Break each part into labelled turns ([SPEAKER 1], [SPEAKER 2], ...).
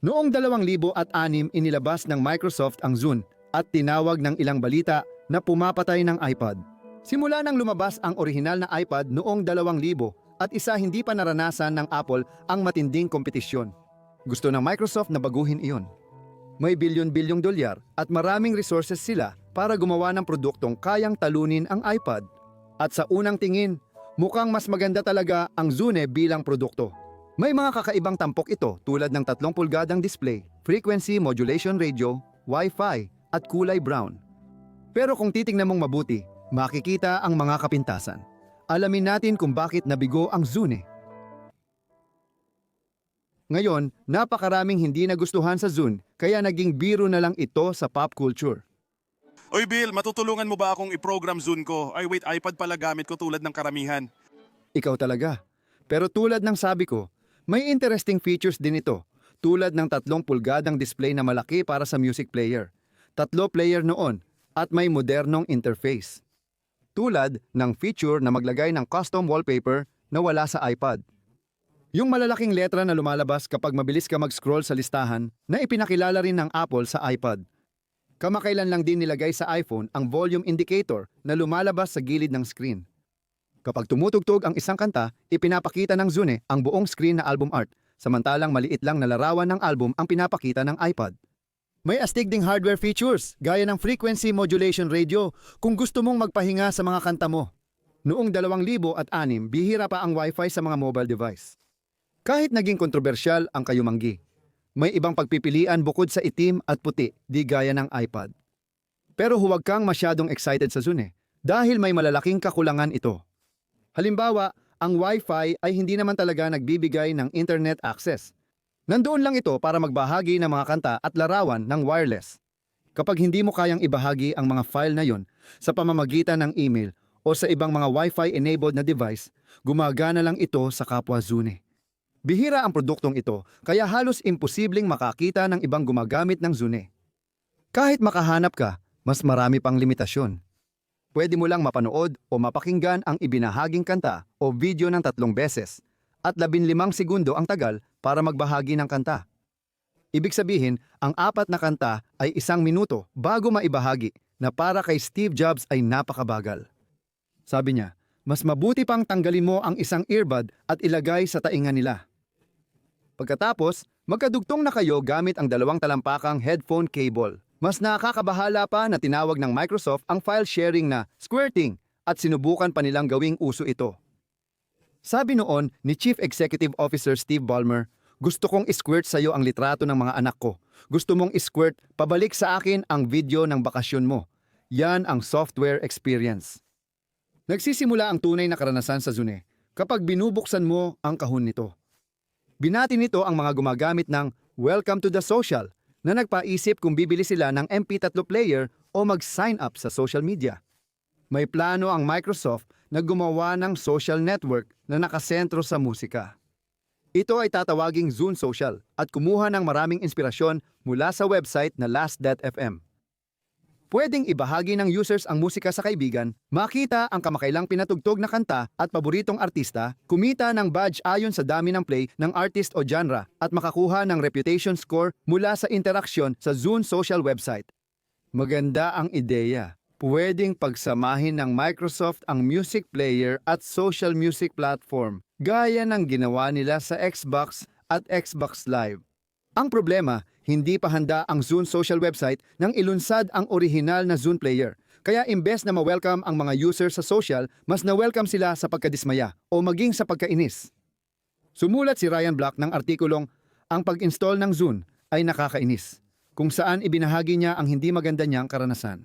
[SPEAKER 1] Noong 2006 inilabas ng Microsoft ang Zune at tinawag ng ilang balita na pumapatay ng iPad. Simula nang lumabas ang orihinal na iPad noong 2000 at isa hindi pa naranasan ng Apple ang matinding kompetisyon. Gusto ng Microsoft na baguhin iyon. May bilyon-bilyong dolyar at maraming resources sila para gumawa ng produktong kayang talunin ang iPad. At sa unang tingin, mukhang mas maganda talaga ang Zune bilang produkto. May mga kakaibang tampok ito tulad ng 3 pulgadang display, frequency modulation radio, Wi-Fi at kulay brown. Pero kung titingnan mong mabuti, makikita ang mga kapintasan. Alamin natin kung bakit nabigo ang Zune. Ngayon, napakaraming hindi nagustuhan sa Zune kaya naging biro na lang ito sa pop culture.
[SPEAKER 2] Oy Bill, matutulungan mo ba akong i-program Zune ko? Ay wait, iPad pala gamit ko tulad ng karamihan.
[SPEAKER 1] Ikaw talaga. Pero tulad ng sabi ko, may interesting features din ito. Tulad ng tatlong pulgadang display na malaki para sa music player. Tatlo player noon at may modernong interface. Tulad ng feature na maglagay ng custom wallpaper na wala sa iPad. Yung malalaking letra na lumalabas kapag mabilis ka mag-scroll sa listahan na ipinakilala rin ng Apple sa iPad. Kamakailan lang din nilagay sa iPhone ang volume indicator na lumalabas sa gilid ng screen. Kapag tumutugtog ang isang kanta, ipinapakita ng Zune ang buong screen na album art, samantalang maliit lang na larawan ng album ang pinapakita ng iPad. May astig ding hardware features, gaya ng frequency modulation radio kung gusto mong magpahinga sa mga kanta mo. Noong 2006, bihira pa ang Wi-Fi sa mga mobile device. Kahit naging kontrobersyal ang kayumanggi, may ibang pagpipilian bukod sa itim at puti, di gaya ng iPad. Pero huwag kang masyadong excited sa Zune dahil may malalaking kakulangan ito. Halimbawa, ang Wi-Fi ay hindi naman talaga nagbibigay ng internet access. Nandoon lang ito para magbahagi ng mga kanta at larawan ng wireless. Kapag hindi mo kayang ibahagi ang mga file na yon sa pamamagitan ng email o sa ibang mga Wi-Fi enabled na device, gumagana lang ito sa kapwa Zune. Bihira ang produktong ito kaya halos imposibleng makakita ng ibang gumagamit ng Zune. Kahit makahanap ka, mas marami pang limitasyon. Pwede mo lang mapanood o mapakinggan ang ibinahaging kanta o video ng tatlong beses at 15 segundo ang tagal para magbahagi ng kanta. Ibig sabihin, ang apat na kanta ay isang minuto bago maibahagi na para kay Steve Jobs ay napakabagal. Sabi niya, mas mabuti pang tanggalin mo ang isang earbud at ilagay sa tainga nila. Pagkatapos, magkadugtong na kayo gamit ang dalawang talampakang headphone cable. Mas nakakabahala pa na tinawag ng Microsoft ang file sharing na squirting at sinubukan pa nilang gawing uso ito. Sabi noon ni Chief Executive Officer Steve Ballmer, gusto kong isquirt sa iyo ang litrato ng mga anak ko. Gusto mong isquirt, pabalik sa akin ang video ng bakasyon mo. Yan ang software experience. Nagsisimula ang tunay na karanasan sa Zune kapag binubuksan mo ang kahon nito. Binati nito ang mga gumagamit ng Welcome to the Social na nagpaisip kung bibili sila ng MP3 player o mag-sign up sa social media. May plano ang Microsoft na gumawa ng social network na nakasentro sa musika. Ito ay tatawaging Zune Social at kumuha ng maraming inspirasyon mula sa website na Last.fm. Pwedeng ibahagi ng users ang musika sa kaibigan, makita ang kamakailang pinatugtog na kanta at paboritong artista, kumita ng badge ayon sa dami ng play ng artist o genre, at makakuha ng reputation score mula sa interaksyon sa Zune social website. Maganda ang ideya. Pwedeng pagsamahin ng Microsoft ang music player at social music platform, gaya ng ginawa nila sa Xbox at Xbox Live. Ang problema, hindi pa handa ang Zune social website nang ilunsad ang orihinal na Zune player. Kaya imbes na ma-welcome ang mga user sa social, mas na-welcome sila sa pagkadismaya o maging sa pagkainis. Sumulat si Ryan Black ng artikulong Ang pag-install ng Zune ay nakakainis, kung saan ibinahagi niya ang hindi maganda niyang karanasan.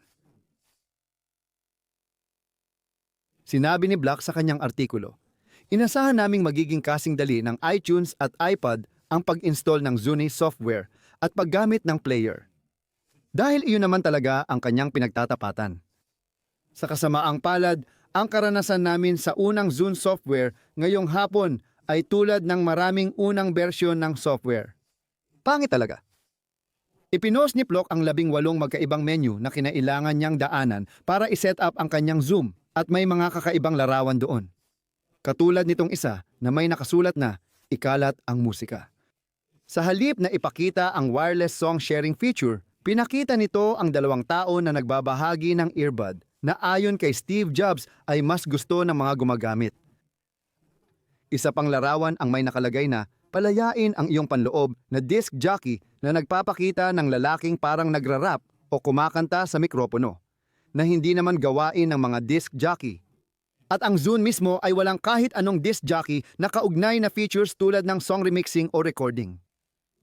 [SPEAKER 1] Sinabi ni Black sa kanyang artikulo, Inasahan naming magiging kasing dali ng iTunes at iPad ang pag-install ng Zune software at paggamit ng player. Dahil iyon naman talaga ang kanyang pinagtatapatan. Sa kasamaang palad, ang karanasan namin sa unang Zune software ngayong hapon ay tulad ng maraming unang bersyon ng software. Pangit talaga. Ipinost ni Plok ang labing walong magkaibang menu na kinailangan niyang daanan para iset up ang kanyang Zoom at may mga kakaibang larawan doon. Katulad nitong isa na may nakasulat na ikalat ang musika. Sa halip na ipakita ang wireless song sharing feature, pinakita nito ang dalawang tao na nagbabahagi ng earbud na ayon kay Steve Jobs ay mas gusto ng mga gumagamit. Isa pang larawan ang may nakalagay na palayain ang iyong panloob na disc jockey na nagpapakita ng lalaking parang nagrarap o kumakanta sa mikropono na hindi naman gawain ng mga disc jockey. At ang Zune mismo ay walang kahit anong disc jockey na kaugnay na features tulad ng song remixing o recording.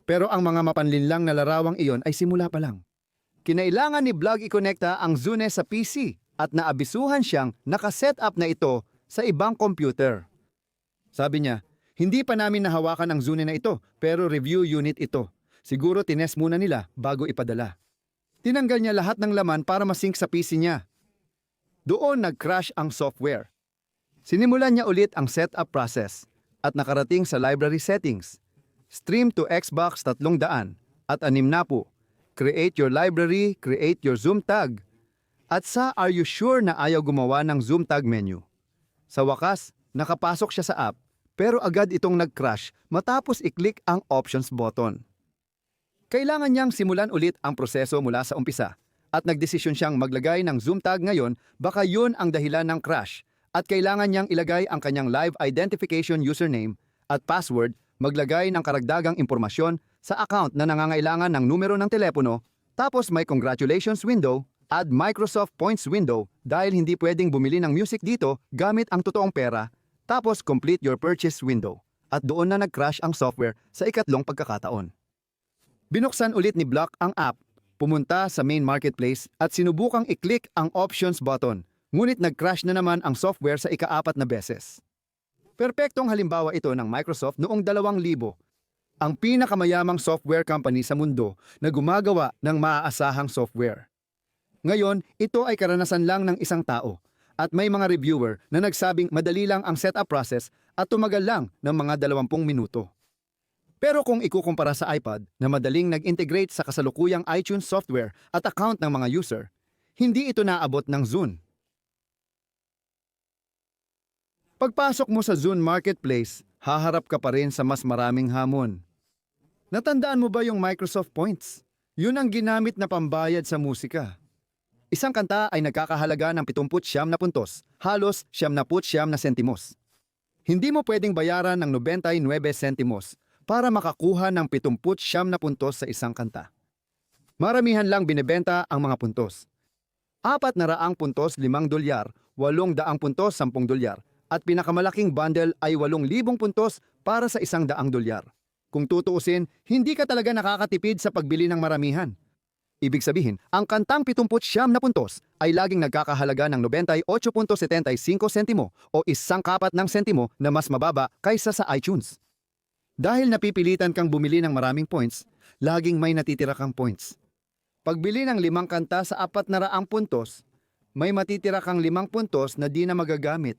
[SPEAKER 1] Pero ang mga mapanlinlang na larawang iyon ay simula pa lang. Kinailangan ni Vlog i-connecta ang Zune sa PC at naabisuhan siyang nakaset up na ito sa ibang computer. Sabi niya, hindi pa namin nahawakan ang Zune na ito pero review unit ito. Siguro tines muna nila bago ipadala. Tinanggal niya lahat ng laman para masync sa PC niya. Doon nag-crash ang software. Sinimulan niya ulit ang setup process at nakarating sa library settings. Stream to Xbox 300 at anim na po. Create your library, create your Zoom tag. At sa Are you sure na ayaw gumawa ng Zoom tag menu? Sa wakas, nakapasok siya sa app pero agad itong nag-crash matapos i-click ang options button. Kailangan niyang simulan ulit ang proseso mula sa umpisa at nagdesisyon siyang maglagay ng Zoom tag ngayon baka yun ang dahilan ng crash at kailangan niyang ilagay ang kanyang live identification username at password maglagay ng karagdagang impormasyon sa account na nangangailangan ng numero ng telepono tapos may congratulations window add Microsoft Points window dahil hindi pwedeng bumili ng music dito gamit ang totoong pera tapos complete your purchase window at doon na nag-crash ang software sa ikatlong pagkakataon. Binuksan ulit ni Block ang app, pumunta sa main marketplace at sinubukang i-click ang options button, ngunit nag-crash na naman ang software sa ikaapat na beses. Perpektong halimbawa ito ng Microsoft noong 2000, ang pinakamayamang software company sa mundo na gumagawa ng maaasahang software. Ngayon, ito ay karanasan lang ng isang tao at may mga reviewer na nagsabing madali lang ang setup process at tumagal lang ng mga 20 minuto. Pero kung ikukumpara sa iPad na madaling nag-integrate sa kasalukuyang iTunes software at account ng mga user, hindi ito naabot ng Zune. Pagpasok mo sa Zune Marketplace, haharap ka pa rin sa mas maraming hamon. Natandaan mo ba yung Microsoft Points? Yun ang ginamit na pambayad sa musika. Isang kanta ay nagkakahalaga ng 79 na puntos, halos 79 na sentimos. Hindi mo pwedeng bayaran ng 99 sentimos para makakuha ng 79 na puntos sa isang kanta. Maramihan lang binebenta ang mga puntos. Apat na raang puntos 5 dolyar, 8 daang puntos 10 dolyar, at pinakamalaking bundle ay 8,000 puntos para sa isang daang dolyar. Kung tutuusin, hindi ka talaga nakakatipid sa pagbili ng maramihan. Ibig sabihin, ang kantang 79 na puntos ay laging nagkakahalaga ng 98.75 sentimo o isang kapat ng sentimo na mas mababa kaysa sa iTunes. Dahil napipilitan kang bumili ng maraming points, laging may natitira kang points. Pagbili ng limang kanta sa apat na raang puntos, may matitira kang limang puntos na di na magagamit.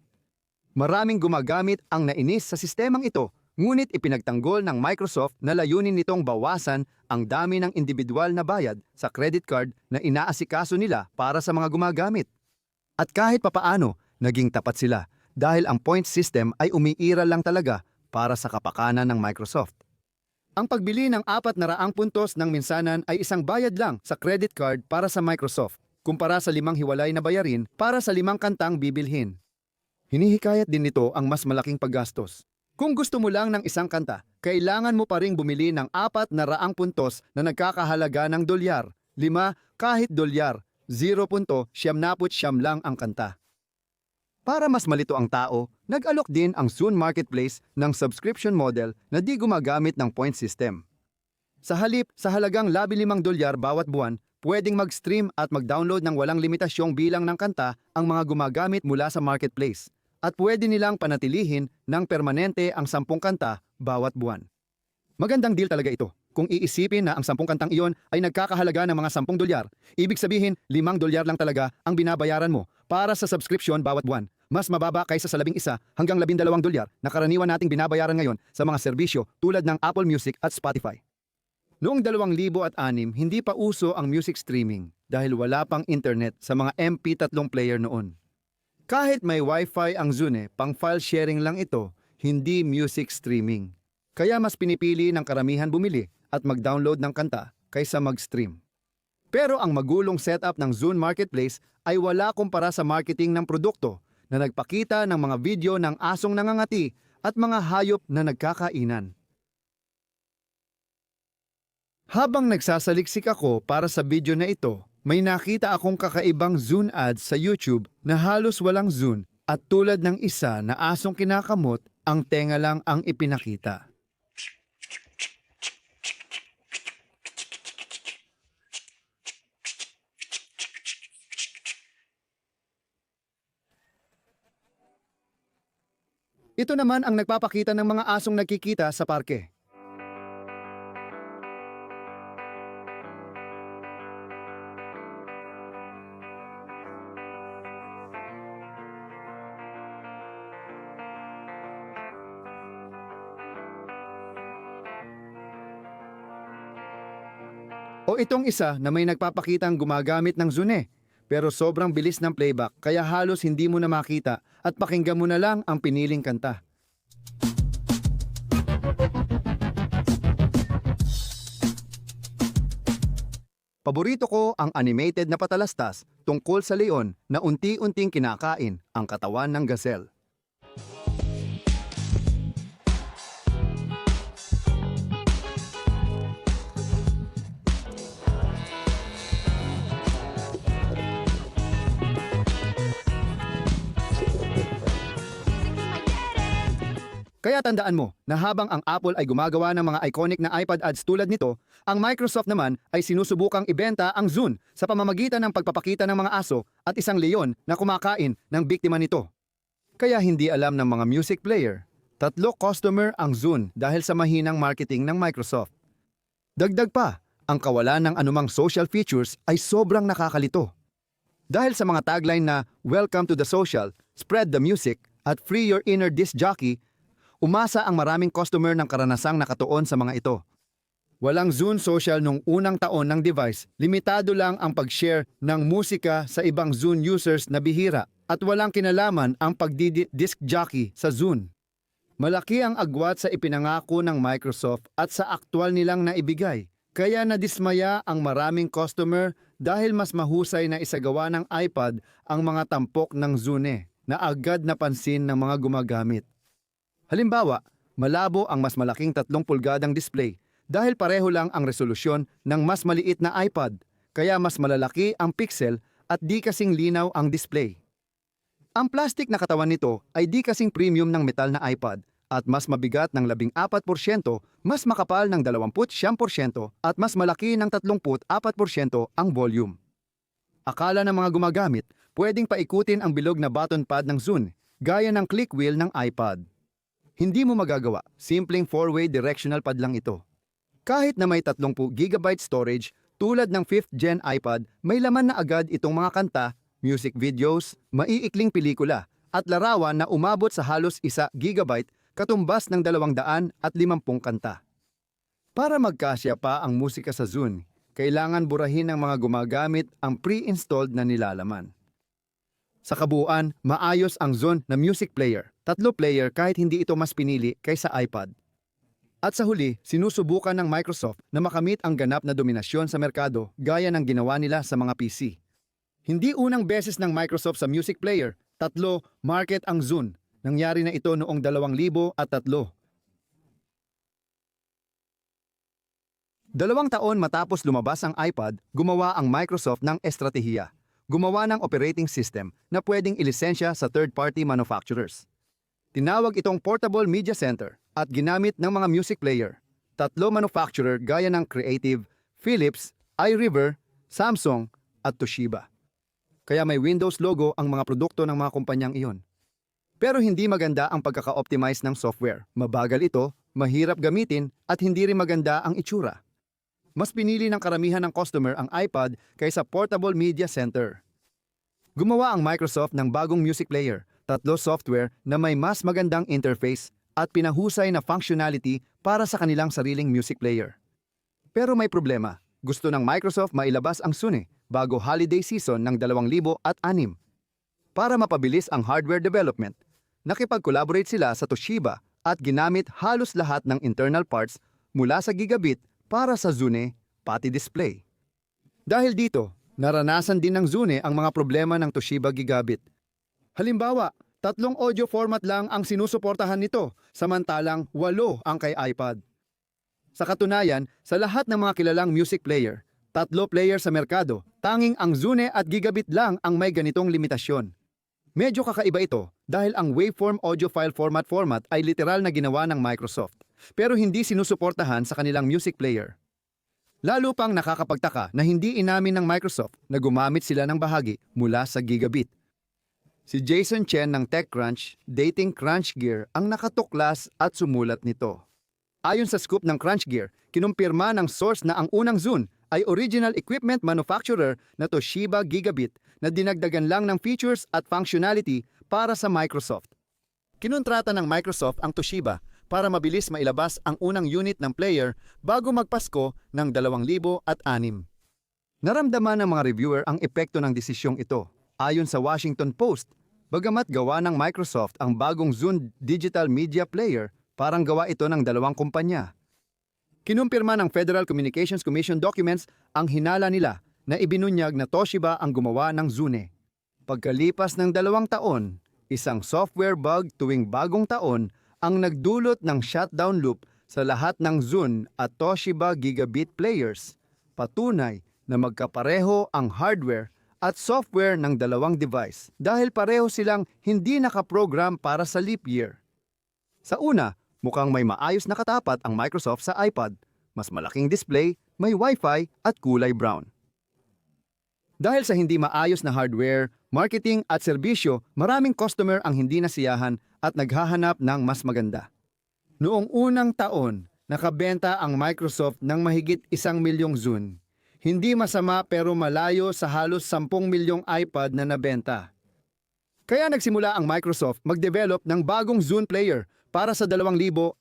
[SPEAKER 1] Maraming gumagamit ang nainis sa sistemang ito, ngunit ipinagtanggol ng Microsoft na layunin nitong bawasan ang dami ng individual na bayad sa credit card na inaasikaso nila para sa mga gumagamit. At kahit papaano, naging tapat sila dahil ang point system ay umiiral lang talaga para sa kapakanan ng Microsoft. Ang pagbili ng apat na raang puntos ng minsanan ay isang bayad lang sa credit card para sa Microsoft, kumpara sa limang hiwalay na bayarin para sa limang kantang bibilhin. Hinihikayat din nito ang mas malaking paggastos. Kung gusto mo lang ng isang kanta, kailangan mo pa ring bumili ng apat na raang puntos na nagkakahalaga ng dolyar, lima kahit dolyar, 0.79 lang ang kanta. Para mas malito ang tao, nag-alok din ang Zune Marketplace ng subscription model na di gumagamit ng point system. Sa halip, sa halagang 15 dolyar bawat buwan, pwedeng mag-stream at mag-download ng walang limitasyong bilang ng kanta ang mga gumagamit mula sa marketplace at pwede nilang panatilihin ng permanente ang 10 kanta bawat buwan. Magandang deal talaga ito. Kung iisipin na ang 10 kantang iyon ay nagkakahalaga ng mga 10 dolyar, ibig sabihin 5 dolyar lang talaga ang binabayaran mo para sa subscription bawat buwan. Mas mababa kaysa sa 11 hanggang 12 dolyar na karaniwan nating binabayaran ngayon sa mga serbisyo tulad ng Apple Music at Spotify. Noong 2006, hindi pa uso ang music streaming dahil wala pang internet sa mga MP3 player noon. Kahit may Wi-Fi ang Zune, pang file sharing lang ito, hindi music streaming. Kaya mas pinipili ng karamihan bumili at mag-download ng kanta kaysa mag-stream. Pero ang magulong setup ng Zune Marketplace ay wala kumpara sa marketing ng produkto na nagpakita ng mga video ng asong nangangati at mga hayop na nagkakainan. Habang nagsasaliksik ako para sa video na ito, may nakita akong kakaibang Zune ads sa YouTube na halos walang Zune at tulad ng isa na asong kinakamot, ang tenga lang ang ipinakita. Ito naman ang nagpapakita ng mga asong nagkikita sa parke. Itong isa na may nagpapakitang gumagamit ng Zune. Pero sobrang bilis ng playback kaya halos hindi mo na makita at pakinggan mo na lang ang piniling kanta. Paborito ko ang animated na patalastas tungkol sa leon na unti-unting kinakain ang katawan ng gazelle. Kaya tandaan mo na habang ang Apple ay gumagawa ng mga iconic na iPad ads tulad nito, ang Microsoft naman ay sinusubukang ibenta ang Zune sa pamamagitan ng pagpapakita ng mga aso at isang leon na kumakain ng biktima nito. Kaya hindi alam ng mga music player, tatlo customer ang Zune dahil sa mahinang marketing ng Microsoft. Dagdag pa, ang kawalan ng anumang social features ay sobrang nakakalito. Dahil sa mga tagline na Welcome to the Social, Spread the Music, at Free Your Inner Disc Jockey, umasa ang maraming customer ng karanasang nakatuon sa mga ito. Walang Zune Social nung unang taon ng device, limitado lang ang pag-share ng musika sa ibang Zune users na bihira at walang kinalaman ang pagdidi-disc jockey sa Zune. Malaki ang agwat sa ipinangako ng Microsoft at sa aktwal nilang naibigay. Kaya nadismaya ang maraming customer dahil mas mahusay na isagawa ng iPad ang mga tampok ng Zune na agad napansin ng mga gumagamit. Halimbawa, malabo ang mas malaking 3 pulgadang display dahil pareho lang ang resolusyon ng mas maliit na iPad, kaya mas malalaki ang pixel at di kasing linaw ang display. Ang plastic na katawan nito ay di kasing premium ng metal na iPad at mas mabigat ng 14%, mas makapal ng 29% at mas malaki ng 34% ang volume. Akala ng mga gumagamit, pwedeng paikutin ang bilog na button pad ng Zune, gaya ng click wheel ng iPad. Hindi mo magagawa, simpleng 4-way directional pad lang ito. Kahit na may 30 GB storage, tulad ng 5th gen iPad, may laman na agad itong mga kanta, music videos, maiikling pelikula, at larawan na umabot sa halos 1 GB katumbas ng 250 kanta. Para magkasya pa ang musika sa Zune, kailangan burahin ng mga gumagamit ang pre-installed na nilalaman. Sa kabuuan, maayos ang Zone na music player. Tatlo player kahit hindi ito mas pinili kaysa iPad. At sa huli, sinusubukan ng Microsoft na makamit ang ganap na dominasyon sa merkado gaya ng ginawa nila sa mga PC. Hindi unang beses ng Microsoft sa music player, tatlo, market ang Zune. Nangyari na ito noong 2003. Dalawang taon matapos lumabas ang iPad, gumawa ang Microsoft ng estratehiya. Gumawa ng operating system na pwedeng ilisensya sa third-party manufacturers. Tinawag itong Portable Media Center at ginamit ng mga music player. Tatlo manufacturer gaya ng Creative, Philips, iRiver, Samsung at Toshiba. Kaya may Windows logo ang mga produkto ng mga kumpanyang iyon. Pero hindi maganda ang pagkaka-optimize ng software. Mabagal ito, mahirap gamitin at hindi rin maganda ang itsura. Mas pinili ng karamihan ng customer ang iPad kaysa Portable Media Center. Gumawa ang Microsoft ng bagong music player, tatlo software na may mas magandang interface at pinahusay na functionality para sa kanilang sariling music player. Pero may problema. Gusto ng Microsoft mailabas ang Sune bago holiday season ng 2006. Para mapabilis ang hardware development, nakipag-collaborate sila sa Toshiba at ginamit halos lahat ng internal parts mula sa gigabit para sa Zune pati display. Dahil dito, naranasan din ng Zune ang mga problema ng Toshiba Gigabit. Halimbawa, tatlong audio format lang ang sinusuportahan nito, samantalang walo ang kay iPad. Sa katunayan, sa lahat ng mga kilalang music player, tatlo player sa merkado, tanging ang Zune at Gigabit lang ang may ganitong limitasyon. Medyo kakaiba ito dahil ang waveform audio file format format ay literal na ginawa ng Microsoft, pero hindi sinusuportahan sa kanilang music player. Lalo pang nakakapagtaka na hindi inamin ng Microsoft na gumamit sila ng bahagi mula sa Gigabit. Si Jason Chen ng TechCrunch, dating Crunch Gear ang nakatuklas at sumulat nito. Ayon sa scoop ng Crunch Gear, kinumpirma ng source na ang unang Zune ay original equipment manufacturer na Toshiba Gigabit na dinagdagan lang ng features at functionality para sa Microsoft. Kinontrata ng Microsoft ang Toshiba para mabilis mailabas ang unang unit ng player bago magpasko ng 2006. Naramdaman ng mga reviewer ang epekto ng desisyong ito. Ayon sa Washington Post, bagamat gawa ng Microsoft ang bagong Zune Digital Media Player, parang gawa ito ng dalawang kumpanya. Kinumpirma ng Federal Communications Commission documents ang hinala nila na ibinunyag na Toshiba ang gumawa ng Zune. Pagkalipas ng dalawang taon, isang software bug tuwing bagong taon ang nagdulot ng shutdown loop sa lahat ng Zune at Toshiba Gigabit players. Patunay na magkapareho ang hardware at software ng dalawang device dahil pareho silang hindi nakaprogram para sa leap year. Sa una, mukhang may maayos na katapat ang Microsoft sa iPad, mas malaking display, may Wi-Fi at kulay brown. Dahil sa hindi maayos na hardware, marketing at serbisyo, maraming customer ang hindi nasiyahan at naghahanap ng mas maganda. Noong unang taon, nakabenta ang Microsoft ng mahigit isang milyong Zune. Hindi masama pero malayo sa halos 10 milyong iPad na nabenta. Kaya nagsimula ang Microsoft mag-develop ng bagong Zune player para sa 2007.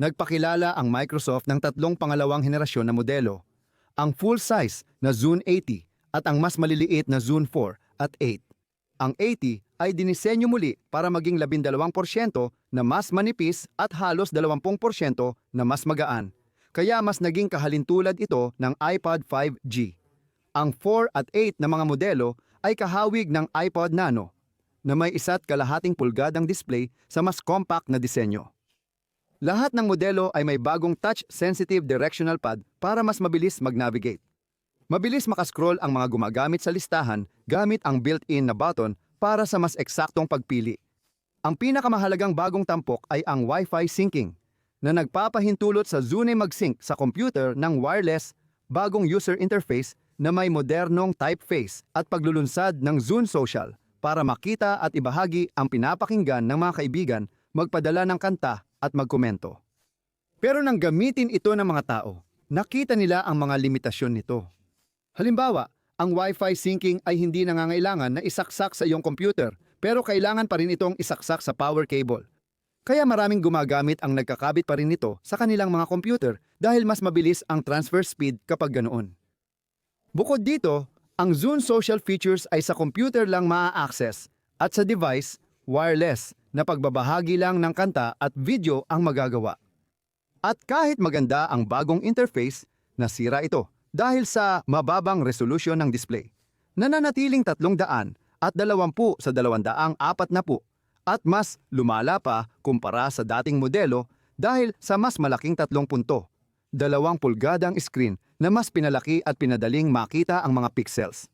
[SPEAKER 1] Nagpakilala ang Microsoft ng tatlong pangalawang henerasyon na modelo, ang full-size na Zune 80 at ang mas maliliit na Zune 4 at 8. Ang 80 ay dinisenyo muli para maging 12% na mas manipis at halos 20% na mas magaan. Kaya mas naging kahalintulad ito ng iPod 5G. Ang 4 at 8 na mga modelo ay kahawig ng iPod Nano na may isa't kalahating pulgadang display sa mas compact na disenyo. Lahat ng modelo ay may bagong touch-sensitive directional pad para mas mabilis mag-navigate. Mabilis makascroll ang mga gumagamit sa listahan gamit ang built-in na button para sa mas eksaktong pagpili. Ang pinakamahalagang bagong tampok ay ang Wi-Fi syncing na nagpapahintulot sa Zune mag-sync sa computer ng wireless bagong user interface na may modernong typeface at paglulunsad ng Zune Social para makita at ibahagi ang pinapakinggan ng mga kaibigan, magpadala ng kanta at magkomento. Pero nang gamitin ito ng mga tao, nakita nila ang mga limitasyon nito. Halimbawa, ang Wi-Fi syncing ay hindi nangangailangan na isaksak sa iyong computer, pero kailangan pa rin itong isaksak sa power cable. Kaya maraming gumagamit ang nagkakabit pa rin nito sa kanilang mga computer dahil mas mabilis ang transfer speed kapag ganoon. Bukod dito, ang Zune social features ay sa computer lang maa-access at sa device, wireless, na pagbabahagi lang ng kanta at video ang magagawa. At kahit maganda ang bagong interface, nasira ito dahil sa mababang resolution ng display. Nananatiling 300 at 20 sa 240 at mas lumala pa kumpara sa dating modelo dahil sa mas malaking tatlong punto. Dalawang pulgadang screen na mas pinalaki at pinadaling makita ang mga pixels.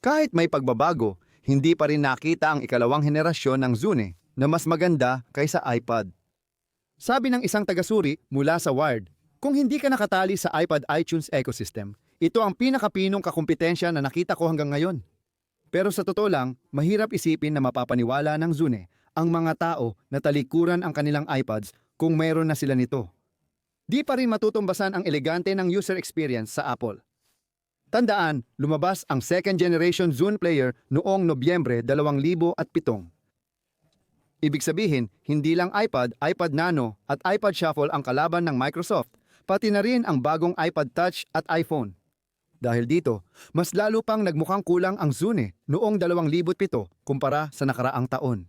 [SPEAKER 1] Kahit may pagbabago, hindi pa rin nakita ang ikalawang henerasyon ng Zune na mas maganda kaysa iPad. Sabi ng isang tagasuri mula sa Wired, kung hindi ka nakatali sa iPad iTunes ecosystem, ito ang pinakapinong kakumpetensya na nakita ko hanggang ngayon. Pero sa totoo lang, mahirap isipin na mapapaniwala ng Zune ang mga tao na talikuran ang kanilang iPads kung mayroon na sila nito. Di pa rin matutumbasan ang elegante ng user experience sa Apple. Tandaan, lumabas ang second generation Zune player noong Nobyembre 2007. Ibig sabihin, hindi lang iPad, iPad Nano at iPad Shuffle ang kalaban ng Microsoft, pati na rin ang bagong iPad Touch at iPhone. Dahil dito, mas lalo pang nagmukhang kulang ang Zune noong 2007 kumpara sa nakaraang taon.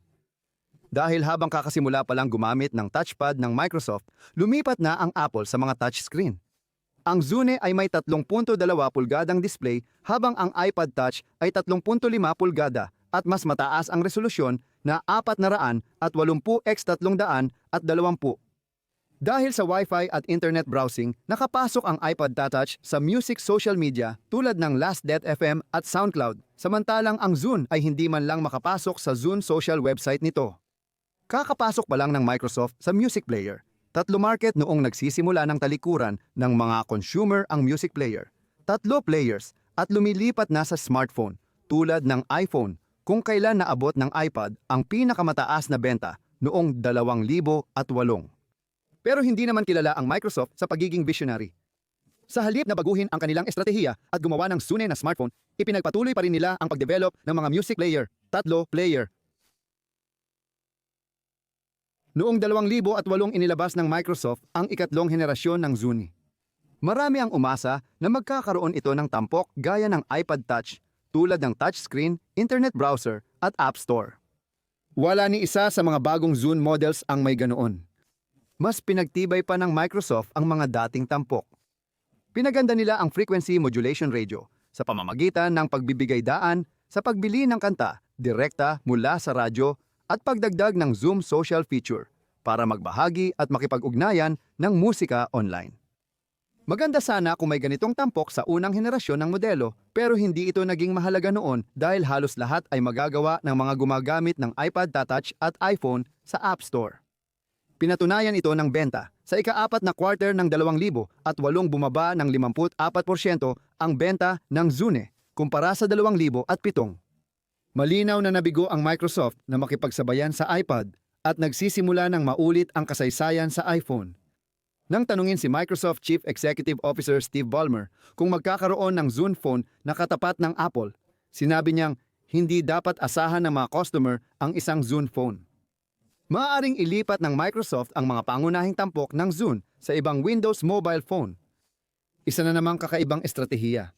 [SPEAKER 1] Dahil habang kakasimula pa lang gumamit ng touchpad ng Microsoft, lumipat na ang Apple sa mga touchscreen. Ang Zune ay may 3.2 pulgadang display habang ang iPad Touch ay 3.5 pulgada at mas mataas ang resolusyon na 400 at 80 x 300 at 20. Dahil sa Wi-Fi at internet browsing, nakapasok ang iPod Touch sa music social media tulad ng Last.fm at SoundCloud, samantalang ang Zune ay hindi man lang makapasok sa Zune social website nito. Kakapasok pa lang ng Microsoft sa music player. Tatlo market noong nagsisimula ng talikuran ng mga consumer ang music player. Tatlo players at lumilipat na sa smartphone tulad ng iPhone kung kailan naabot ng iPad ang pinakamataas na benta noong 2008. Pero hindi naman kilala ang Microsoft sa pagiging visionary. Sa halip na baguhin ang kanilang estratehiya at gumawa ng Zune na smartphone, ipinagpatuloy pa rin nila ang pagdevelop ng mga music player, tatlo player. Noong 2008 inilabas ng Microsoft ang ikatlong henerasyon ng Zune. Marami ang umasa na magkakaroon ito ng tampok gaya ng iPad Touch tulad ng touchscreen, internet browser at App Store. Wala ni isa sa mga bagong Zune models ang may ganoon. Mas pinagtibay pa ng Microsoft ang mga dating tampok. Pinaganda nila ang frequency modulation radio sa pamamagitan ng pagbibigay daan sa pagbili ng kanta direkta mula sa radyo at pagdagdag ng Zoom social feature para magbahagi at makipag-ugnayan ng musika online. Maganda sana kung may ganitong tampok sa unang henerasyon ng modelo pero hindi ito naging mahalaga noon dahil halos lahat ay magagawa ng mga gumagamit ng iPad Touch at iPhone sa App Store. Pinatunayan ito ng benta. Sa ikaapat na quarter ng 2000 at walong bumaba ng 54% ang benta ng Zune kumpara sa 2007. Malinaw na nabigo ang Microsoft na makipagsabayan sa iPad at nagsisimula ng maulit ang kasaysayan sa iPhone. Nang tanungin si Microsoft Chief Executive Officer Steve Ballmer kung magkakaroon ng Zune phone na katapat ng Apple, sinabi niyang hindi dapat asahan ng mga customer ang isang Zune phone. Maaaring ilipat ng Microsoft ang mga pangunahing tampok ng Zune sa ibang Windows mobile phone. Isa na namang kakaibang estratehiya.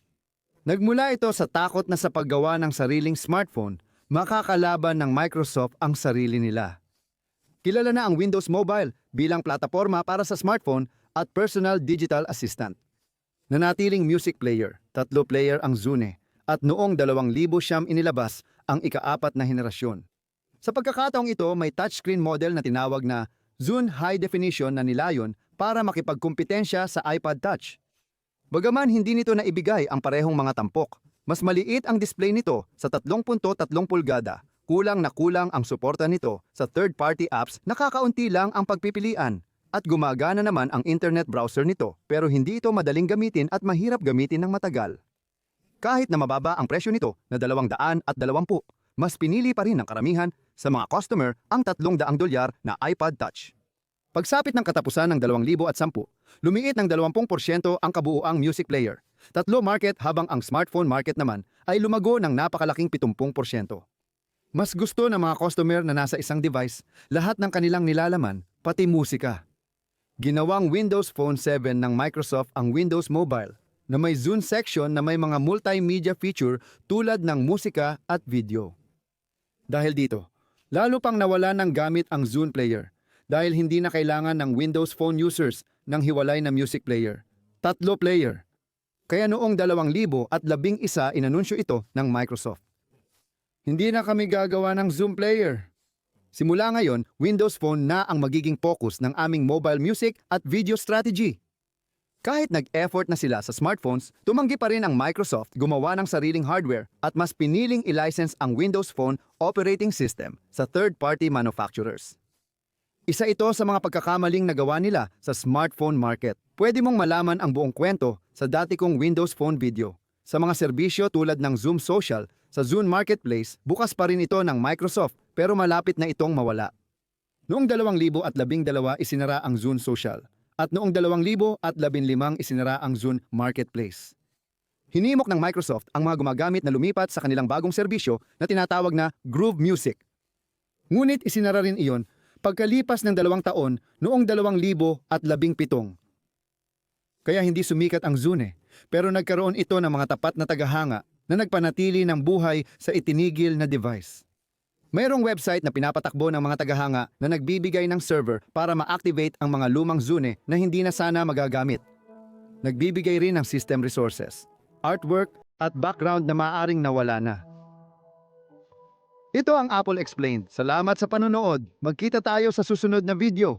[SPEAKER 1] Nagmula ito sa takot na sa paggawa ng sariling smartphone, makakalaban ng Microsoft ang sarili nila. Kilala na ang Windows Mobile bilang plataforma para sa smartphone at personal digital assistant. Nanatiling music player, tatlo player ang Zune, at noong 2000 siyam inilabas ang ikaapat na henerasyon. Sa pagkakataong ito, may touchscreen model na tinawag na Zune High Definition na nilayon para makipagkumpetensya sa iPad Touch. Bagaman hindi nito naibigay ang parehong mga tampok, mas maliit ang display nito sa 3.3 pulgada. Kulang na kulang ang suporta nito sa third-party apps, nakakaunti lang ang pagpipilian. At gumagana naman ang internet browser nito pero hindi ito madaling gamitin at mahirap gamitin ng matagal. Kahit na mababa ang presyo nito na 220, mas pinili pa rin ng karamihan sa mga customer ang 300 dolyar na iPad Touch. Pagsapit ng katapusan ng 2010, lumiit ng 20% ang kabuuang music player. Tatlo market habang ang smartphone market naman ay lumago ng napakalaking 70%. Mas gusto ng mga customer na nasa isang device lahat ng kanilang nilalaman, pati musika. Ginawang Windows Phone 7 ng Microsoft ang Windows Mobile na may Zune section na may mga multimedia feature tulad ng musika at video. Dahil dito, lalo pang nawala ng gamit ang Zune player dahil hindi na kailangan ng Windows Phone users ng hiwalay na music player. Tatlo player. Kaya noong 2011 inanunsyo ito ng Microsoft. Hindi na kami gagawa ng Zoom player. Simula ngayon, Windows Phone na ang magiging focus ng aming mobile music at video strategy. Kahit nag-effort na sila sa smartphones, tumanggi pa rin ang Microsoft gumawa ng sariling hardware at mas piniling i-license ang Windows Phone operating system sa third-party manufacturers. Isa ito sa mga pagkakamaling nagawa nila sa smartphone market. Pwede mong malaman ang buong kwento sa dati kong Windows Phone video. Sa mga serbisyo tulad ng Zoom Social, sa Zune Marketplace, bukas pa rin ito ng Microsoft pero malapit na itong mawala. Noong 2012 isinara ang Zune Social at noong 2015 isinara ang Zune Marketplace. Hinimok ng Microsoft ang mga gumagamit na lumipat sa kanilang bagong serbisyo na tinatawag na Groove Music. Ngunit isinara rin iyon pagkalipas ng dalawang taon noong 2017. kaya hindi sumikat ang Zune. Pero nagkaroon ito ng mga tapat na tagahanga na nagpanatili ng buhay sa itinigil na device. Mayroong website na pinapatakbo ng mga tagahanga na nagbibigay ng server para ma-activate ang mga lumang Zune na hindi na sana magagamit. Nagbibigay rin ng system resources, artwork at background na maaring nawala na. Ito ang Apple Explained. Salamat sa panonood. Magkita tayo sa susunod na video.